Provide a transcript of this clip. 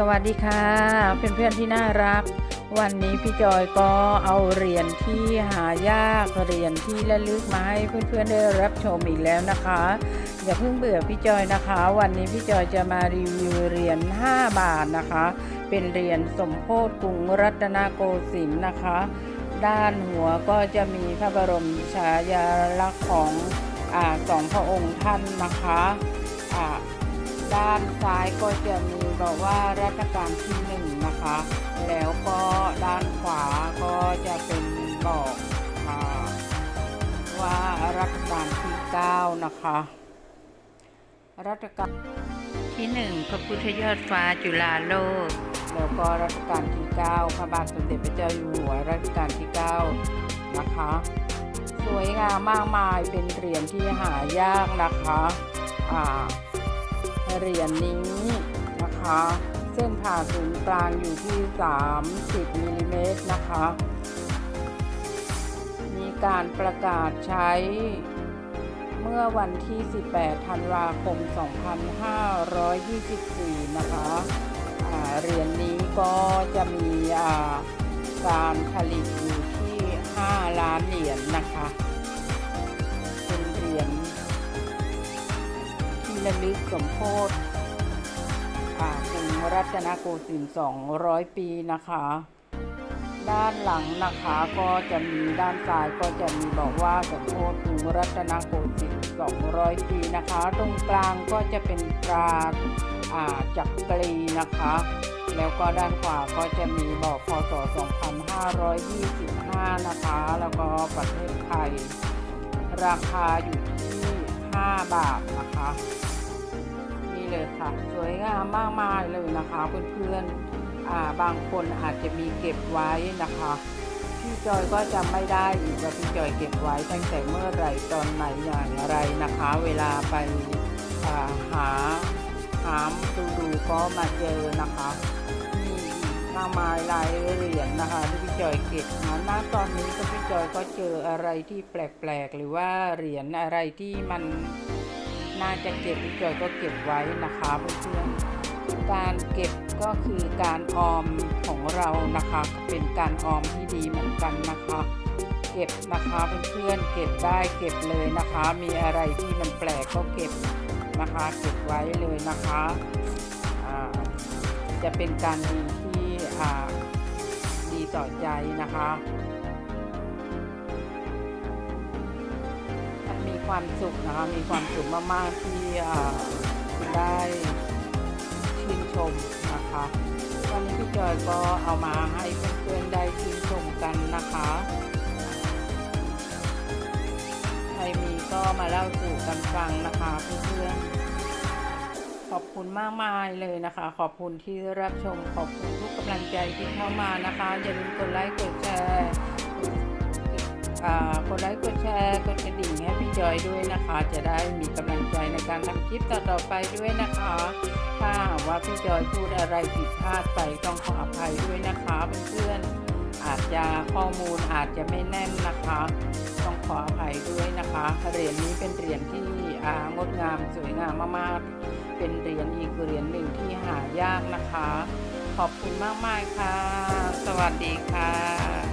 สวัสดีค่ะเพื่อนๆที่น่ารัก วันนี้พี่จอยก็เอาเหรียญที่หายากเหรียญที่ระลึกมาให้เพื่อนๆได้รับชมอีกแล้วนะคะ อย่าเพิ่งเบื่อพี่จอยนะคะ วันนี้พี่จอยจะมารีวิวเหรียญ5บาทนะคะ เป็นเหรียญสมโพธิกรุงรัตนโกสินทร์นะคะ ด้านหัวก็จะมีพระบรมฉายาลักษณ์ของอาสองพระองค์ท่านนะคะอ่า ด้านซ้ายก็จะมีบอกว่ารัชกาลที่หนึ่งนะคะ แล้วก็ด้านขวาก็จะเป็นบอกอาว่ารัชกาลที่เก้านะคะ รัชกาลที่หนึ่งพระพุทธยอดฟ้าจุฬาโลก แล้วก็รัชกาลที่เก้าพระบาทสมเด็จพระเจ้าอยู่หัวรัชกาลที่เก้านะคะ สวยงามมากมายเป็นเหรียญที่หายากนะคะ อ่า เหรียญนี้นะคะ เส้นผ่าศูนย์กลางอยู่ที่ 30มิลลิเมตรนะคะ มีการประกาศใช้เมื่อวันที่ 18 ธันวาคม 2524 นะคะเหรียญนี้ก็จะมีการผลิตอยู่ที่ 5 ล้านเหรียญนะคะ ระลึกสมโพธิอ่ากรุงรัตนโกสินทร์200 ปีนะคะ ด้านหลังนะคะก็จะมีด้านซ้ายก็จะมีบอกว่าสมโพธิกรุงรัตนโกสินทร์200 ปีนะคะ ตรงกลางก็จะเป็นตราจักรีนะคะ แล้วก็ด้านขวาก็จะมีบอกพศ 2525 นะคะ แล้วก็ประเทศไทย ราคาอยู่ที่ 5 บาทนะคะ เลยค่ะ สวยงามมากมายเลยนะคะเพื่อนๆบางคนอาจจะมีเก็บไว้นะคะพี่จอยก็จำไม่ได้อีกว่าพี่จอยเก็บไว้ตั้งแต่เมื่อไหร่ตอนไหนอย่างไรนะคะ เวลาไปาหาหามดูดูก็มาเจอนะคะมีมากมายหลายเหรียญนะคะที่พี่จอยเก็บมาณตอนนี้ก็พี่จอยก็เจออะไรที่แปลกๆ หรือว่าเหรียญอะไรที่มัน น่าจะเก็บพี่จอยก็เก็บไว้นะคะเพื่อนๆการเก็บก็คือการออมของเรานะคะก็เป็นการออมที่ดีเหมือนกันนะคะ เก็บนะคะเพื่อนๆเก็บได้เก็บเลยนะคะ มีอะไรที่มันแปลกก็เก็บนะคะเก็บไว้เลยนะคะจะเป็นการดีที่ดีต่อใจนะคะ ความสุขนะคะ มีความสุขมากๆที่ได้ชื่นชมนะคะวันนี้พี่จอยก็เอามาให้เพื่อนๆได้ชื่นชมกันนะคะใครมีก็มาเล่าสู่กันฟังนะคะเพื่อนๆขอบคุณมากมายเลยนะคะ ขอบคุณที่รับชมขอบคุณทุกกำลังใจที่เข้ามานะคะอย่าลืมกดไลค์กดแชร์ กดไลค์กดแชร์กดกระดิ่งให้พี่จอยด้วยนะคะ จะได้มีกำลังใจในการทำคลิปต่อๆไปด้วยนะคะ ถ้าว่าพี่จอยพูดอะไรผิดพลาดไปต้องขออภัยด้วยนะคะเพื่อนๆอาจจะข้อมูลอาจจะไม่แน่นนะคะ ต้องขออภัยด้วยนะคะเหรียญนี้เป็นเหรียญที่งดงามสวยงามมากๆ เป็นเหรียญอีกเหรียญหนึ่งที่หายากนะคะ ขอบคุณมากๆค่ะ สวัสดีค่ะ